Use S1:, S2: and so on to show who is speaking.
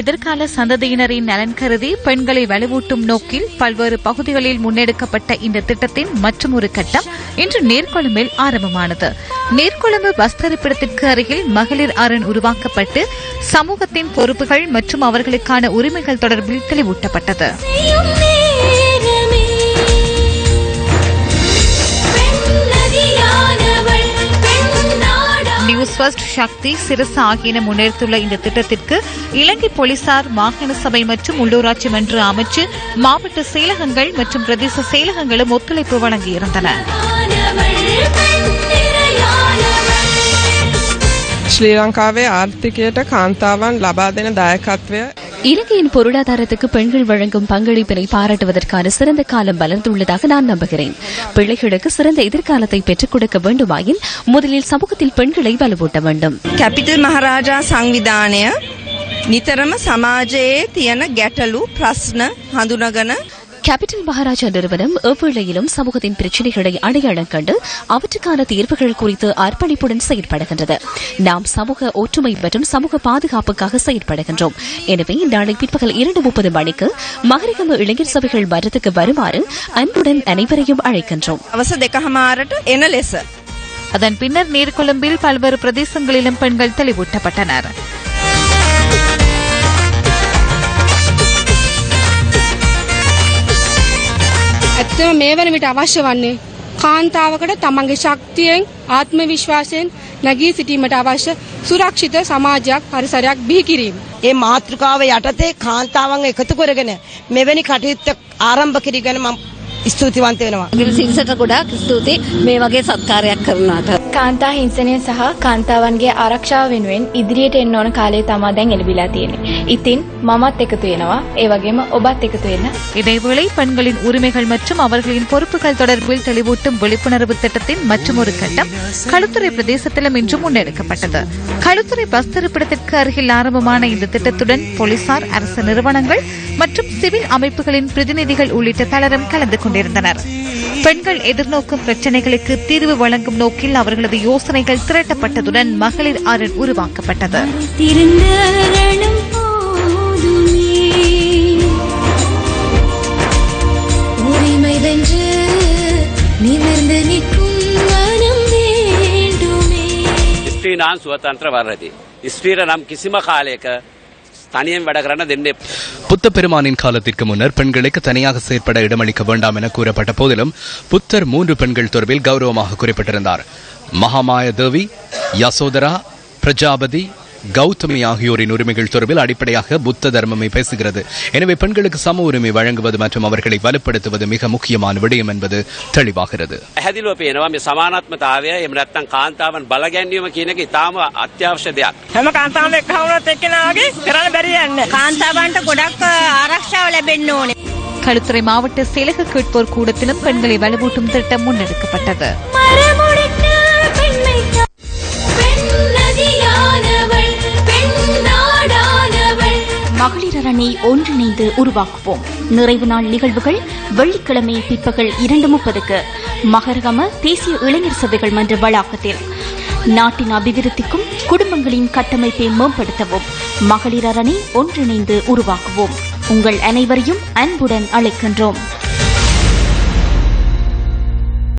S1: எதிர்கால சந்ததியினரின் நலன் கருதி பெண்களை வலுவூட்டும் நோக்கில் பல்வேறு பகுதிகளில் முன்னெடுக்கப்பட்ட இந்த திட்டத்தின் மற்றும் ஒரு கட்டம் இன்று நேர்கொழும்பில் ஆரம்பமானது. நேர்கொழும்பு பஸ் தரிப்பிடத்திற்கு அருகில் மகளிர் அரண் உருவாக்கப்பட்டு சமூகத்தின் பொறுப்புகள் மற்றும் அவர்களுக்கான உரிமைகள் தொடர்பில் தெளிவூட்டப்பட்டது.
S2: பெண்ணாடா
S1: நியூஸ் ஃபர்ஸ்ட் சக்தி சிரசு ஆகியன முன்னெடுத்துள்ள இந்த திட்டத்திற்கு இலங்கை போலீசார் மாகாண சபை மற்றும் உள்ளூராட்சி மன்ற அமைச்சு மாவட்ட செயலகங்கள் மற்றும் பிரதேச செயலகங்களும் ஒத்துழைப்பு வழங்கியிருந்தன
S3: ශ්‍රී ලංකාවේ ආර්ථිකයට කාන්තාවන් ලබා දෙන දායකත්වය
S4: இலங்கையின் பொருளாதாரத்துக்கு பெண்கள் வழங்கும் பங்களிப்பினை பாராட்டுவதற்கான சிறந்த காலம் வளர்ந்துள்ளதாக நான் நம்புகிறேன் பிள்ளைகளுக்கு சிறந்த எதிர்காலத்தை பெற்றுக் கொடுக்க வேண்டுமாயின் முதலில் சமூகத்தில் பெண்களை வலுவூட்ட வேண்டும்
S5: කැපිටල් මහරාජා සංවිධානය නිතරම සමාජයේ තියෙන ගැටලු ප්‍රශ්න හඳුනගන
S4: கேபிட்டல் மகாராஜா நிறுவனம் எவ்வேளையிலும் சமூகத்தின் பிரச்சினைகளை அடையாளம் கண்டு அவற்றுக்கான தீர்வுகள் குறித்து அர்ப்பணிப்புடன் செயல்படுகின்றது நாம் சமூக ஒற்றுமை மற்றும் சமூக பாதுகாப்புக்காக செயல்படுகின்றோம் எனவே நாளை பிற்பகல் இரண்டு முப்பது மணிக்கு மகரகம இளைஞர் சபைகள் மரத்துக்கு வருமாறு அன்புடன் அனைவரையும் அழைக்கின்றோம்.
S1: அதன் பின்னர் நேர்கொழும்பில் பல்வேறு பிரதேசங்களிலும் பெண்கள் தெளிவூட்டப்பட்டனா்
S6: ඇත්තම මේ වන විට අවශ්‍ය වන්නේ කාන්තාවකට තමන්ගේ ශක්තියෙන් ආත්ම විශ්වාසයෙන් නැගී සිටීමට අවශ්‍ය සුරක්ෂිත සමාජයක් පරිසරයක් බිහි කිරීම.
S7: ඒ මාතෘකාව යටතේ කාන්තාවන් එකතු කරගෙන මෙවැනි කටයුත්ත ආරම්භ කිරි ගැන මම ස්තුතිවන්ත වෙනවා.
S8: සිංසට ගොඩාක් ස්තුති මේ වගේ සත්කාරයක් කරනාට.
S9: කාන්තා හිංසනය සහ කාන්තාවන්ගේ ආරක්ෂාව වෙනුවෙන් ඉදිරියට එන්න ඕන කාලේ තමා දැන් එළබිලා තියෙන්නේ. ඉතින් මමත් එකතු වෙනවා. ඒ වගේම ඔබත් එකතු වෙන්න.
S1: இதேவேளை பெண்களின் உரிமைகள் மற்றும் அவர்களின் பொறுப்புகள் தொடர்பில் தெளிவூட்டும் விழிப்புணர்வு திட்டத்தின் மற்றொரு கட்டம் களுத்துறை பிரதேசத்திலும் இன்று முன்னெடுக்கப்பட்டது களுத்துறை பஸ் தரிப்பிடத்திற்கு அருகில் ஆரம்பமான இந்த திட்டத்துடன் போலீசார் அரசு நிறுவனங்கள் மற்றும் சிவில் அமைப்புகளின் பிரதிநிதிகள் உள்ளிட்ட பலரும் கலந்து கொண்டிருந்தனர். பெண்கள் எதிர்நோக்கும் பிரச்சினைகளுக்கு தீர்வு வழங்கும் நோக்கில் அவர்களது யோசனைகள் திரட்டப்பட்டதுடன் மகளிர் அரண் உருவாக்கப்பட்டது.
S10: स्त्री नाम स्वतंत्र वर्धति स्त्रीर नाम தனியாக விடக்கிறான்னா
S11: புத்த பெருமானின் காலத்திற்கு முன்னர் பெண்களுக்கு தனியாக செயற்பட இடமளிக்க வேண்டாம் என கூறப்பட்ட போதிலும் புத்தர் மூன்று பெண்கள் தொடர்பில் கௌரவமாக குறிப்பிட்டிருந்தார். மகாமாய தேவி யசோதரா பிரஜாபதி கௌதமி ஆகியோரின் உரிமைகள் தொடர்பில் அடிப்படையாக புத்த தர்மமே பேசுகிறது. எனவே பெண்களுக்கு சம உரிமை வழங்குவது மற்றும் அவர்களை வலுப்படுத்துவது மிக முக்கியமான விடயம் என்பது தெளிவாகிறது.
S1: கழுத்துறை மாவட்ட சேலக கேட்போர் கூடத்திலும் பெண்களை வலுவூட்டும் திட்டம் முன்னெடுக்கப்பட்டது
S9: மகளிர் ஒன்றிணைந்து உருவாக்குவோம். நிறைவு நாள் நிகழ்வுகள் வெள்ளிக்கிழமை பிற்பகல் இரண்டு முப்பதுக்கு. மகரகம தேசிய இளைஞர் சபைகள் மன்ற வளாகத்தில். நாட்டின் அபிவிருத்திக்கும் குடும்பங்களின் கட்டமைப்பை மேம்படுத்தவும் மகளிர் ஒன்றிணைந்து உருவாக்குவோம். உங்கள் அனைவரையும் அன்புடன் அழைக்கின்றோம்.